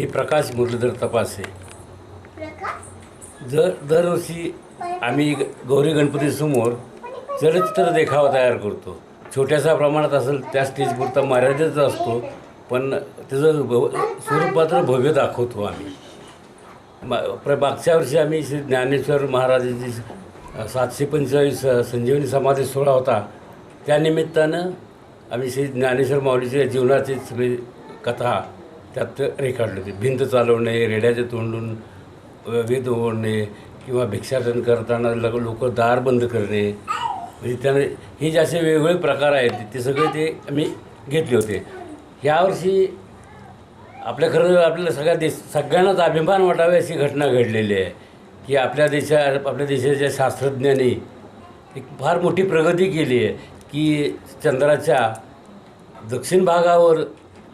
मी प्रकाश मुरलीधर तपासे जर दरवर्षी आम्ही गौरी गणपतीसमोर चलचित्र देखावा तयार करतो. छोट्याशा प्रमाणात असेल त्या स्टेजपुरता मर्यादित असतो पण त्याचं भव स्वरूपात्र भव्य दाखवतो आम्ही. प्र मागच्या वर्षी आम्ही श्री ज्ञानेश्वर महाराजांची सातशे पंचेचाळीस संजीवनी समाधी सोहळा होता. त्यानिमित्तानं आम्ही श्री ज्ञानेश्वर माऊलीच्या जीवनाची सगळी कथा त्यात रेखाटली होते. भिंत चालवणे रेड्याचे तोंडून वेद ओढणे किंवा भिक्षाटन करताना लग लोक दार बंद करणे. म्हणजे त्याने हे जे असे वेगवेगळे प्रकार आहेत ते सगळे ते आम्ही घेतले होते. यावर्षी आपल्या खरं आपल्याला सगळ्या देश सगळ्यांनाच अभिमान वाटावे अशी घटना घडलेली आहे. की आपल्या देशा आपल्या देशाच्या शास्त्रज्ञांनी एक फार मोठी प्रगती केली आहे की चंद्राच्या दक्षिण भागावर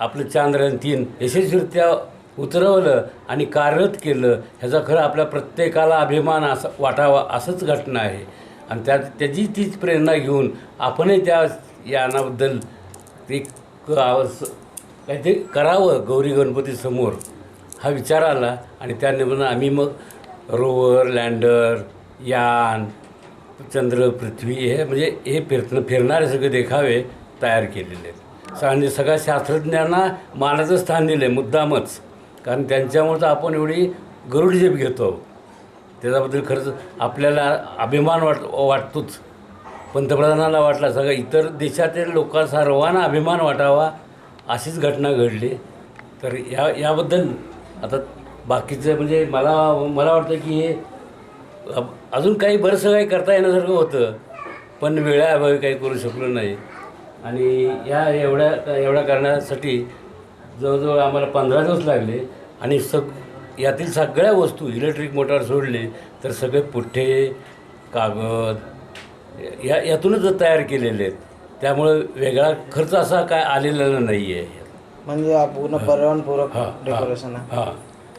आपलं चांद्रयान तीन यशस्वीरित्या उतरवलं आणि कार्यरत केलं ह्याचा खरं आपल्या प्रत्येकाला अभिमान असं वाटावा असंच घटना आहे. आणि त्यात त्याची तीच प्रेरणा घेऊन आपणही त्या यानाबद्दल एक काहीतरी करावं गौरी गणपतीसमोर हा विचार आला आणि त्या निमित्तानं आम्ही मग रोवर लँडर यान चंद्र पृथ्वी हे म्हणजे हे फिरत फिरणारे सगळे देखावे तयार केलेले आहेत. आणि सगळ्या शास्त्रज्ञांना मानाचं स्थान दिलं आहे मुद्दामच. कारण त्यांच्यामुळं तर आपण एवढी गरुड झेप घेतो. त्याच्याबद्दल खरंच आपल्याला अभिमान वाट वाटतोच. पंतप्रधानाला वाटला सगळ्या इतर देशातील लोकांना सर्वांना अभिमान वाटावा अशीच घटना घडली. तर या याबद्दल आता बाकीचं म्हणजे मला मला वाटतं की हे अजून काही बरंचसं काही करता येण्यासारखं होतं. पण वेळाअभावी काही करू शकलो नाही. आणि या एवढ्या एवढ्या करण्यासाठी जवळजवळ आम्हाला पंधरा दिवस लागले आणि सग यातील सगळ्या वस्तू इलेक्ट्रिक मोटार सोडले तर सगळे पुठ्ठे कागद या यातूनच तयार केलेले आहेत त्यामुळं वेगळा खर्च असा काय आलेला नाही आहे म्हणजे पूर्ण पर्यावरणपूरक हां डेकोरेशन हां.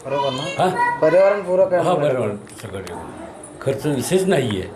बरोबर ना? हां. पर्यावरणपूरक आहे हा बरोबर सगळं खर्च विशेष नाही आहे